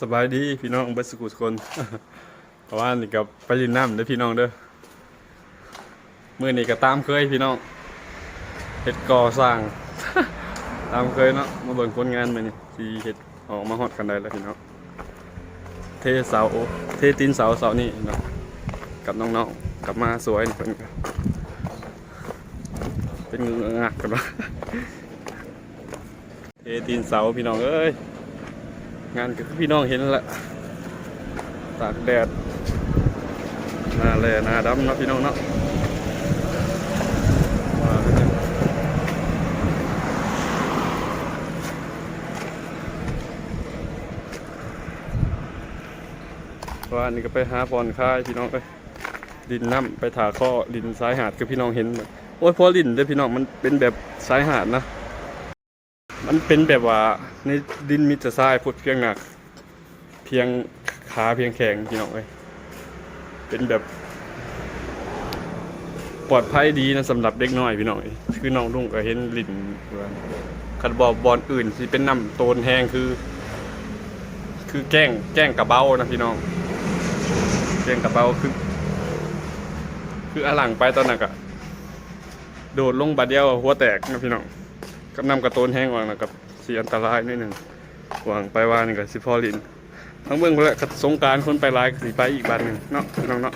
สบายดีพี่น้องเบิดสกุลคนเพราะว่านี่กับไปลินน้ำเด้อพี่น้องเด้อมื่อนี้ก็ตามเคยพี่น้องเฮ็ดก่อสร้าง ตามเคยเนาะมาเบิ่งผลงานมานี่สิเฮ็ดออกมาฮอดกันได้แล้วพี่น้องเทเสาเทตีนเสาเสานี่เนาะกับน้องๆกลับมาสวยเพิ่นเป็นงักกันวะเทตีนเสาพี่น้องเอ้ย งานก็คือพี่น้องเห็นแหละตากแดดหน้าแลหน้าดำนะพี่น้องเนาะว่าเป็นไงว่านี่ก็ไปหาบอลค่ายพี่น้องเอ้ยดินน้ำไปถาข้อดินสายหาดคือพี่น้องเห็นแบบโอ้ยพอดินเด้พี่น้องมันเป็นแบบสายหาดนะ มันเป็นแบบว่าในดินมีแต่ทรายพุดเพียงหนัก เพียงขาเพียงแข็งพี่น้องเอ้ยเป็นแบบ ปลอดภัยดีนะสำหรับเด็กน้อยพี่น้องคือน้องลุงก็เห็นลิ่นว่าคันบอกบอลอื่นสิเป็นน้ำโตนแห้งคือ คือแกล้งแกล้งกระเบ้านะพี่น้องแกล้งกระเบ้าคือ คืออลังไปตอนนั้นก็โดดลงบาดเดียวหัวแตกนะพี่น้อง กับนำกระโตนแห้งวางนะกับสีอันตรายนิดหนึ่งวางไปว่านี่กับสิพอลินทั้งเบื้องและกับสงกรารคนไปหลายก็สิไปอีกบ้านหนึ่งเนาะพี่น้องเนาะ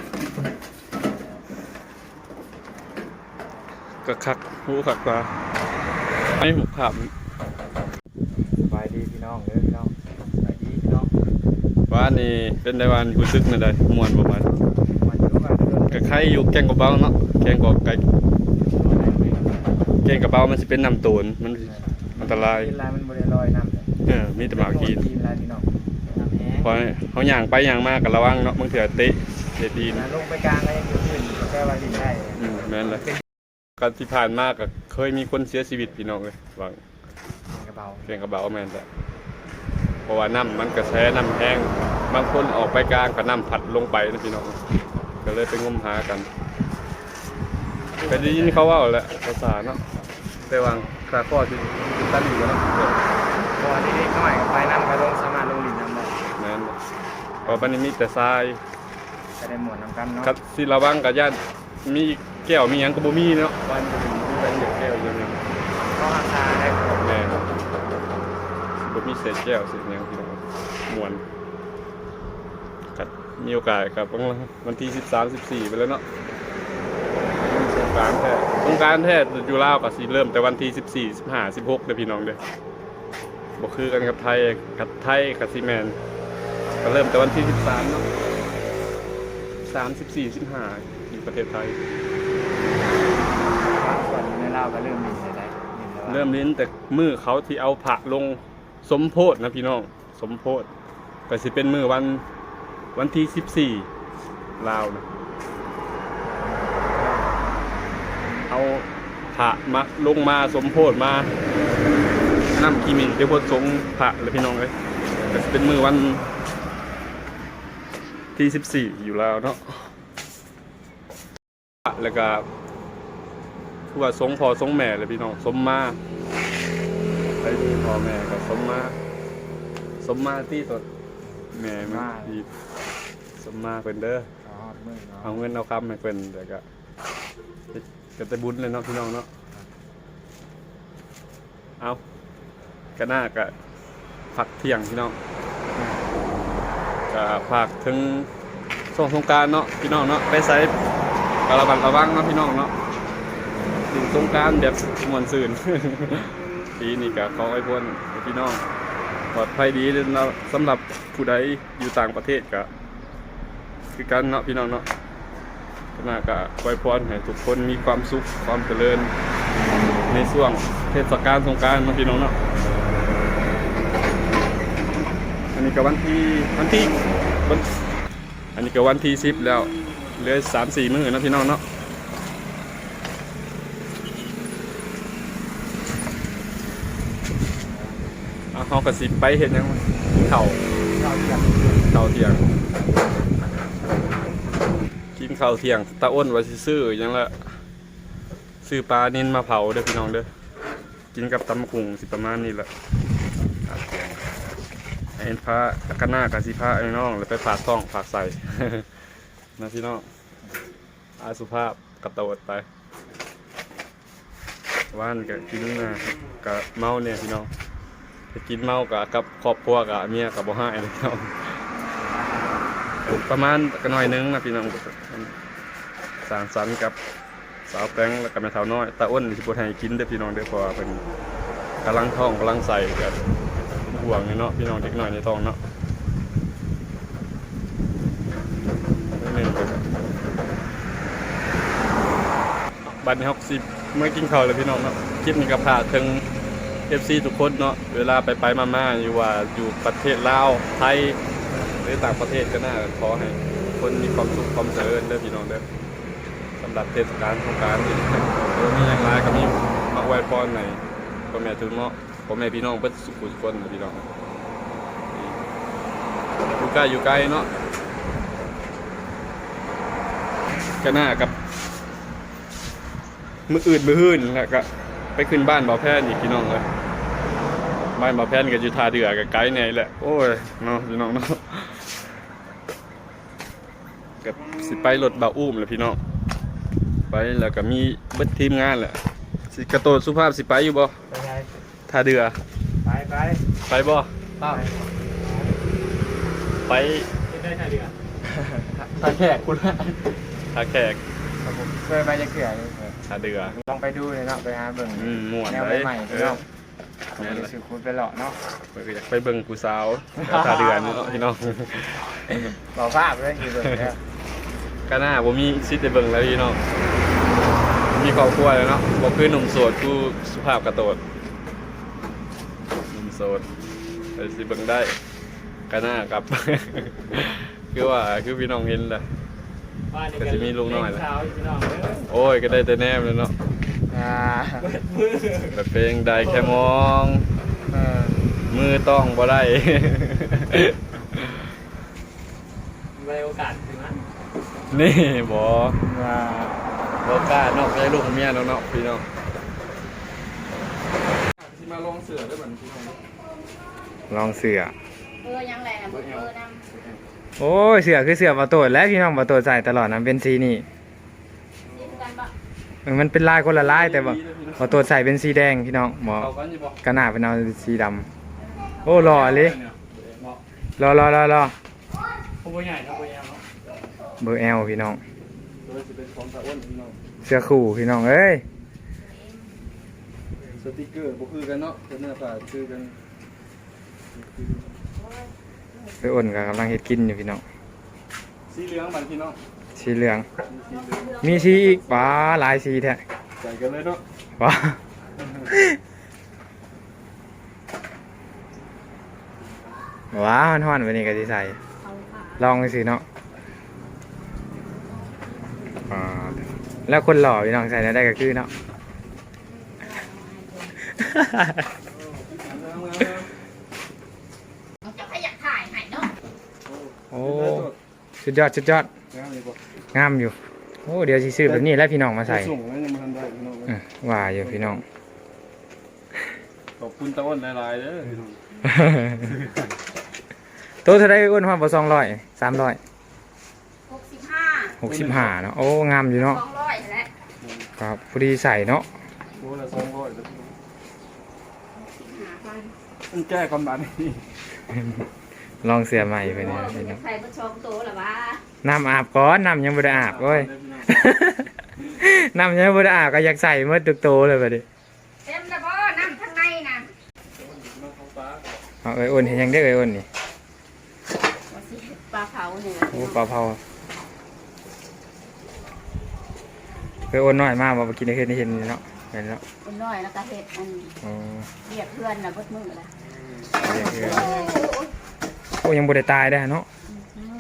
ก็คักหูคักตาไอ้หมูขับสบายดีพี่น้องเด้อพี่น้องสบายดีพี่น้องว่านี่เป็นได้วันกูซึกนั่นได้มวนประมาณมาอยู่กันเดินก็ใครอยู่แกงกระเบ้าเนาะแกงกอไก่แกงกระเบ้ามันสิเป็นน้ำโตนมันสิอันตรายกินลายมันบริลอยน้ำเลยเออมีแต่หมากินกินลายพี่น้องน้ำแห้งพอเขาย่างไปย่างมากกับระวังเนาะบางเถื่อเตะเตะดีนลงไปกลางก็ยังอยู่ขึ้นแค่ว่าดินได้อืมแม่นเลยก็ที่ผ่านมากก็เคยมีคนเสียชีวิตพี่น้องเลยวางกระเป๋าเพียงกระเบาแม่นแต่เพราะว่าน้ำมันกระแสน้ำแห้งบางคนออกไปกลางก็น้ำผัดลงไปนะพี่น้องก็เลยไปงมหากันไปได้ยินเขาว่าแหละภาษาเนาะ แต่วางคาข้อที่ที่ตั้งอยู่แล้วเนาะพอที่เด็กน้อยไปน้ำก็ลงสามารถลงดินน้ำได้แม่นบ่เพราะบันนี้มีแต่ทรายจะได้หมวดน้ำกันเนาะกับสิระวังกับญาติมีแก้วมีหยังก็บ่มีเนาะวันบ่มีมีแต่เหยียบแก้วอย่างเดียวก็อาคาได้แม่นบ่มีเศษแก้วเศษหยังพี่น้องมวนกัดมีโอกาสกับวันที่13 14ไปแล้วเนาะสงกรารแท้ส งกรารแท้อยู่ลาวก็สิเริ่มแต่วันที่14 15 16เด้อพี่น้องเด้อบ่คือกันกับไทยกับไทยกับซีแมนก็เริ่มแต่วันที่13เนาะ3 14 15อยู่ประเทศไทยบางส่วนในลาวก็เริ่มดินได้ได้ดินแล้วเริ่มเล่นแต่มือเขาที่เอาผักลงสมโพธนะพี่น้อง สมโพธก็สิเป็นมือวันวันที่สิบสี่ลาวนะเอา ผักมาลงมาสมโพธมานำกีมินเดี๋ยวพดสงผักเลยพี่น้องเลยก็สิเป็นมือวันที่สิบสี่อยู่แล้วเนาะแล้วก็คือว่าสงพอสงแม่เลยพี่น้องสมมาไปดูพ่อแม่ก็สมมาสมมาที่ตัวแม่มาที่สมมาเป็นเด้ออ๋อมือเนาะเอาเงินเอาคำให้เป็นแต่ก็ ก็แต่บุญเลยเนาะพี่น้องเนาะเอาก็น่าก็พักเที่ยงพี่น้องก็ฝากถึงส่งสงการเนาะพี่น้องเนาะไปใส่กระบัดระวังเนาะพี่น้องเนาะถึงสงการแบบมวนซื่นปีนี้ก็ขอให้พ้นพี่น้องปลอดภัยดีเลยนะสำหรับผู้ใดอยู่ต่างประเทศก็คือกันเนาะพี่น้องเนาะ ก็น่าก็ไว้พรให้ทุกคนมีความสุขความเจริญ ในช่วงเทศกาลสงกรารนาะพี่น้องเนาะอันนี้ก็วันที่วันที่วันอันนี้ก็วันที่สิบแล้วเหลือสามสี่มื้อเนะพี่น้องเนาะเอาเขากระสิบไปเห็นยังวะเข่าเราจะเข่าเที่ยง ข้าวเที่ยงตาอ้นว่าสิซื้อยังละซื้อปลานินมาเผาเด้อพี่น้องเด้อกินกับตำกุ้งสิประมาณนี้แหละครับเห็นพระกันหน้ากับสิพระไอ้น้องแล้วไปฝากท้องฝากใส่นะพี่น้องอาสุภาพกระโดไปว่านกับกินนะกับเมาเนี่ยพี่น้องไปกินเมากับกับครอบครัวกับเมียกับบ่ห้ายเลยพี่น้อง ประมาณกันหน่อยนึงนะพี่น้องสางสรรค์กับสาวแป้งแล้วก็แม่เฒ่าน้อยตาอ้นสิบ่ให้กินเด้อพี่น้องเด้อพราะว่าเป็นกำลังท้องกำลังใส่กับห่วงเนาะพี่น้องเด็กน้อยในท้องเนาะไม่เล่นไปครับบัดนี้ฮอกสิบเมื่อกินข้าวเลยพี่น้องเนาะคลิปนี้ก็พาถึง FC ทุกคนเนาะเวลาไปไปมาๆอยู่ว่าอยู่ประเทศลาวไทย หรือต่างประเทศก็น่าขอให้คนมีความสุขความเจริญเด้อพี่น้องเด้อสำหรับเทศกาลสงกรารนี่เออมีอย่างไรก็มีมาอวยพรในพ่อแม่ทุกเนาะพ่อแม่พี่น้องเบิดสุขุทุกคนพี่น้องอยู่ใกล้อยู่ไกลเนาะก็น่ากับมืออื่นมือหื่นแล้วก็ไปขึ้นบ้านบ่อแพนอีกพี่น้องเลยบ้านบ่อแพนก็อยู่ท่าเดือกับไกด์เนี่ยแหละโอ้ยเนาะพี่น้องเนาะ กับสิไปรถบ่าวอุ้มแหละพี่น้องไปแล้วก็มีเบิดทีมงานแหละสิกระโตดสุภาพสิไปอยู่บ่ไปไงท่าเดือไปไปไปบ่ป้าไปได้ท่าเรือท่าแขกคุณท่าแขกครับผมเคยไปจะเกลือเลยท่าเดือลองไปดูเลยเนาะไปหาเบิ่งอืมม่วนแนวเลยใหม่ๆเอพี่อน้องแม่นไปเลยสื่อคุณไปหล่อเนาะเพิ่นก็อยากไปเบิ่งผู้สาวแถวท่าเดือนี่เนาะพี่น้องบอกภาพเลยคือเบิ่งแล้ว ก็น่าผมมีซิดได้เบิ่งแล้วพี่น้องมีครอบครัวแล้วเนาะบ่คือหนุ่มโสดผู้สุภาพกระโดดหนุ่มโสดแต่สิเบิ่งได้ก็น่ากับ คือว่าคือพี่น้องเห็นแหละก็จะมีลูกน้อยแหละเช้าอยู่พี่น้องเด้อโอ้ยก็ได้แต่แนมเลยเนาะอ่าแต่เพลงใดแค่มองเออมือต้องบ่ได้ไว้โอกาสถึงนั้น นี่บ่ว่าบ่กล้านอกใจลูกเมียแล้วเนาะพี่น้องสิมาลองเสือได้บัดพี่น้องลองเสือ เออยังแหละเบอร์เบอร์นโอ้ยเสือคือเสือประตูและพี่น้องประตูใส่ตลอดนะเป็นสีนี่ำนี่คือกันปะเออมันเป็นลายคนละลายแต่ว่าประตูใส่เป็นสีแดงพี่น้องหมอเข้ากันอยู่บ่กระหน่าเป็นเอาสีดำโอ้หล่อเลยรอรอรอรอผมบ่ใหญ่ครับบ่ใหญ่เนาะ เบอร์แอลพี่น้องโดยสิเป็นของตาอ้วนพี่น้องเสื้อคู่พี่น้องเอ้ยสติกเกอร์บ่คือกันเนาะเป็นเนื้อผ้าคือกันไปอ่นกับกำลังเฮ็ดกินอยู่พี่น้องสีเหลืองบัดพี่น้องสีเหลืองมีสีเหลืองมีสีอีกว้าหลายสีแท้ใส่กันเลยเนาะว้าว้าวฮ้อนๆวันนี้ก็สิใส่เขาขาลองไปสิเนาะ อ่าแล้วคนหล่อพี่น้องใส่ได้ก็คือเนาะ จะให้อยากถ่ายให้เนาะโอ้สุดยอดสุดยอดงามเลยบ่งามอยู่ โอ้เดี๋ยวสิซื้อแบบนี้แล้วพี่น้องมาใส่ส่งแล้วยังบ่ทันได้พี่น้องอืมว่าอยู่พี่น้อง ขอบคุณตาอ้วนหลายๆเด้อพี่น้องตัวเท่าไรอ้วนความบ่สองร้อยสามร้อยหกสิบ ห้าหกสิบห้าเนาะโอ้งามอยู่เนาะสองร้อยแหละครับพอดีใส่เนาะโลละ200เด้อพี่น้องหาพันมันแก้ความดันนี่ลองเสื้อใหม่ไปโอ้เนี่ยยพี่จะน้องใส่ประชมตัวหรอวะน้ำอาบก่อนน้ำยังบ่ได้อาบเว้ยน้ำยังบ่ได้อาบก็อยากใส่เมื่อตุกโตเลยบัดนี้เต็มแล้วบ่น้ำข้างในน่ะเอาเอ้ยอ้นเห็นยังได้เอ้ยอ้นนี่ว่าสิปลาเผาเนี่ยโอ้ปลาเผา เอ้ยอ้นน้อยมากบ่กินได้เห็นได้เห็นนี่เนาะเห็นเนาะคนน้อยแล้วก็เห็ดอันอ๋อเรียกเพื่อนน่ะเบดมือละเดี๋ยวคือโอ้ยโอ้ยังบ่ได้ตายได้อเนาะยัง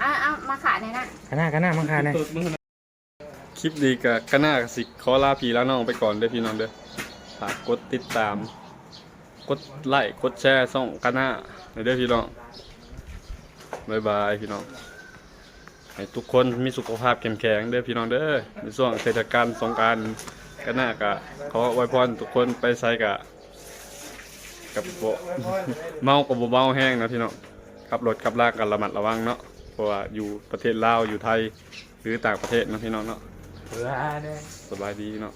อะเอามาขายในนั้นขนาดขนาดมังคาเนี่ย คลิปดีกับกะน่าสิขอลาพี่แล้วน้องไปก่อนเด้อพี่น้องเด้อฝากกดติดตาม กดไลค์กดแชร์ส่องกะน่าเด้อพี่น้องบ๊ายบายพี่น้อง ให้ทุกคนมีสุขภาพแข็งแรงเด้อพี่น้องเด้อในช่วงเทศกาลสงกรารกะน่ากะขออวยพรทุกคนไปใส่กะกับโบ เมากับโบเมาแห้งเนาะพี่น้องขับรถขับลากกันระมัดระวังเนาะเพราะว่าอยู่ประเทศลาวอยู่ไทยหรือต่างประเทศเนาะพี่น้องเนาะ เพื่อเด้สบายดีเนาะ